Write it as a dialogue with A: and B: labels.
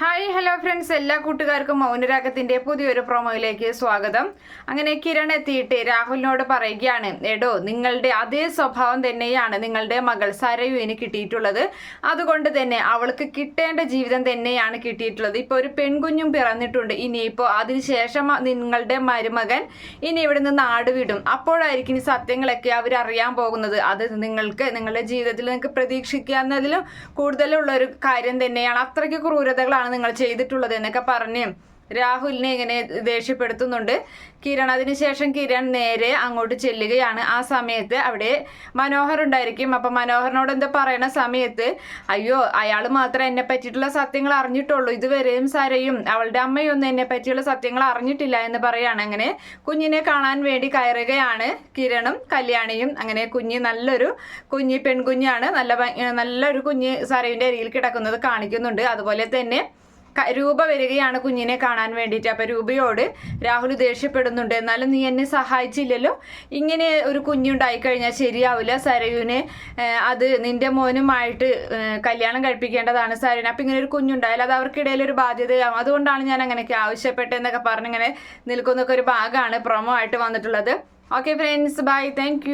A: Hi hello friends. എല്ലാ കൂട്ടുകാർക്കും മൗനരാഗത്തിന്റെ പുതിയൊരു പ്രൊമോയിലേക്ക് സ്വാഗതം. അങ്ങനെ കിരൺ എത്തിയിട്ട് രാഹുലിനോട് പറയുകയാണ് എടോ നിങ്ങളുടെ അതേ സ്വഭാവം തന്നെയാണ് നിങ്ങളുടെ മകൾ സരയുവിന് കിട്ടിയിട്ടുള്ളത്. അതുകൊണ്ട് തന്നെ അവൾക്ക് കിട്ടേണ്ട ജീവിതം തന്നെയാണ് കിട്ടിയിട്ടുള്ളത്. ഇപ്പോൾ ഒരു പെൺകുഞ്ഞും പിറന്നിട്ടുണ്ട്. ഇനിയിപ്പോൾ അതിനുശേഷം നിങ്ങളുടെ മരുമകൻ ഇനി ഇവിടുന്ന് നാട് വിടും. അപ്പോഴായിരിക്കും സത്യങ്ങളൊക്കെ അവർ അറിയാൻ പോകുന്നത്. അത് നിങ്ങൾക്ക് നിങ്ങളുടെ ജീവിതത്തിൽ നിങ്ങൾക്ക് പ്രതീക്ഷിക്കാവുന്നതിലും കൂടുതലുള്ള ഒരു കാര്യം തന്നെയാണ്. അത്രയ്ക്ക് ക്രൂരതകളാണ് നിങ്ങൾ ചെയ്തിട്ടുള്ളത് എന്നൊക്കെ പറഞ്ഞ് രാഹുലിനെ ഇങ്ങനെ ദേഷ്യപ്പെടുത്തുന്നുണ്ട്. കിരൺ അതിനുശേഷം കിരൺ നേരെ അങ്ങോട്ട് ചെല്ലുകയാണ്. ആ സമയത്ത് അവിടെ മനോഹർ ഉണ്ടായിരിക്കും. അപ്പം മനോഹറിനോട് എന്താ പറയണ സമയത്ത് അയ്യോ അയാൾ മാത്രം എന്നെ പറ്റിയിട്ടുള്ള സത്യങ്ങൾ അറിഞ്ഞിട്ടുള്ളൂ. ഇതുവരെയും സരയും അവളുടെ അമ്മയൊന്നും എന്നെ പറ്റിയുള്ള സത്യങ്ങൾ അറിഞ്ഞിട്ടില്ല എന്ന് പറയാണ്. അങ്ങനെ കുഞ്ഞിനെ കാണാൻ വേണ്ടി കയറുകയാണ് കിരണും കല്യാണിയും. അങ്ങനെ കുഞ്ഞ് നല്ലൊരു കുഞ്ഞ് പെൺകുഞ്ഞാണ്. നല്ല നല്ലൊരു കുഞ്ഞ് സരയുടെ അരിയിൽ കിടക്കുന്നത് കാണിക്കുന്നുണ്ട്. അതുപോലെ തന്നെ രൂപ വരികയാണ് കുഞ്ഞിനെ കാണാൻ വേണ്ടിയിട്ട്. അപ്പം രൂപയോട് രാഹുൽ ദേഷ്യപ്പെടുന്നുണ്ട്. എന്നാലും നീ എന്നെ സഹായിച്ചില്ലല്ലോ. ഇങ്ങനെ ഒരു കുഞ്ഞുണ്ടായി കഴിഞ്ഞാൽ ശരിയാവില്ല സരയുവിനെ. അത് നിന്റെ മോനുമായിട്ട് കല്യാണം കഴിപ്പിക്കേണ്ടതാണ് സരയുന് അപ്പം ഇങ്ങനെ ഒരു കുഞ്ഞുണ്ടായാൽ അത് അവർക്കിടയിൽ ഒരു ബാധ്യതയാവും. അതുകൊണ്ടാണ് ഞാൻ അങ്ങനെയൊക്കെ ആവശ്യപ്പെട്ടതെന്നൊക്കെ പറഞ്ഞിങ്ങനെ നിൽക്കുന്നൊക്കെ ഒരു ഭാഗമാണ് പ്രൊമോ ആയിട്ട് വന്നിട്ടുള്ളത്. Okay friends bye thank